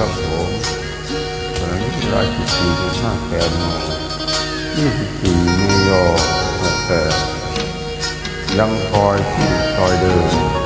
ครับผมตอนนี้ร้อยสิบสี่จุดห้าแปดโมยี่สิบสี่เมยอหกแปดยังคอยที่คอยเดิม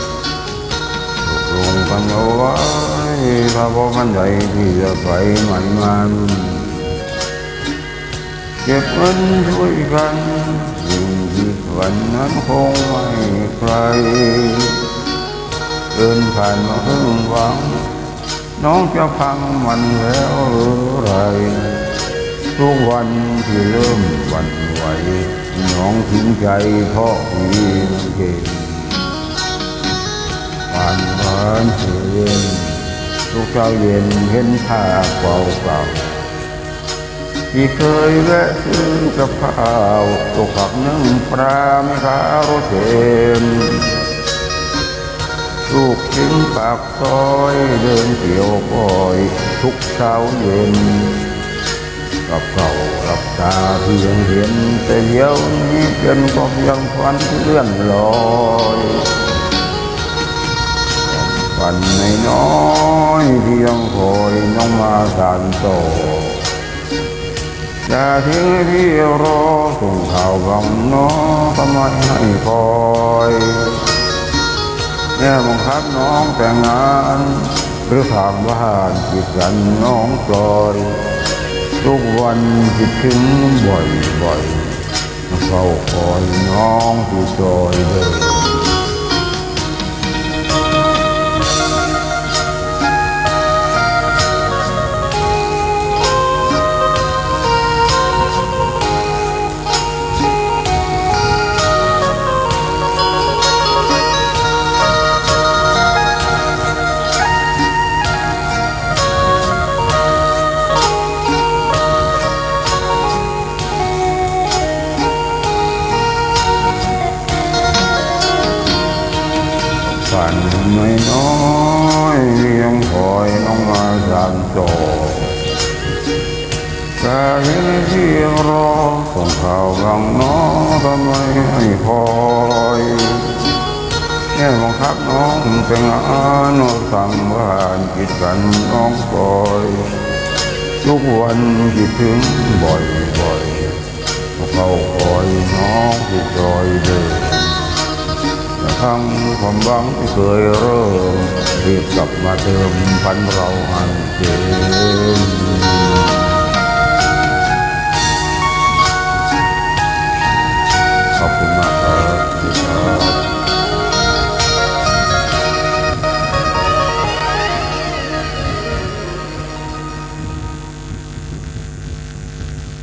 งกันเอาไว้ถ้าบอกมันใดที่จะไปใหม่มันเก็บเงินช่วยกันสิ่งที่ฝันนั้นคงไม่ไกลเดินผ่านมาเพิ่งหวัง น้องจะพังมันแล้วหรือไรทุกวันที่เริ่มวันไหวน้องทิ้งใจเพราะมีเก่ง ผ่านผ่านเย็นทุกเช้าเย็นเห็นภาพเก่าเก่าๆที่เคยแวะซื้อกับข้าวตกผักนึ่งปลาไม่ขาวเค็มลูกชิ้นปากซอยเดินเกี่ยวก้อยทุกเช้าเย็นกับเก่ากับตาเพียงเห็นแต่เดี๋ยวนี้เป็นก็เพียงฝันเลื่อนลอย ฝันในน้อยๆที่ยังคอยน้องมาสานต่อจะทิ้งให้พี่รอส่งข่าวบังน้องทำไมให้คอยแม่บังคับน้องแต่งงานหรือทางบ้านจิตกันน้องปล่อยทุกวันคิดถึงบ่อยๆมาเฝ้าคอยน้องที่ซอยเดิน ฝันไม่น้อยๆยังคอยน้องมาสานต่อแต่เห็นที่รอส่งข่าวบังน้องทำไมใกิดกันน้องปล่อยทุกวันคิดถึงบ่อยๆเขาคอยน้องความหวังที่เคยเริ่มรีบกลับมาเติมพันเราอันเก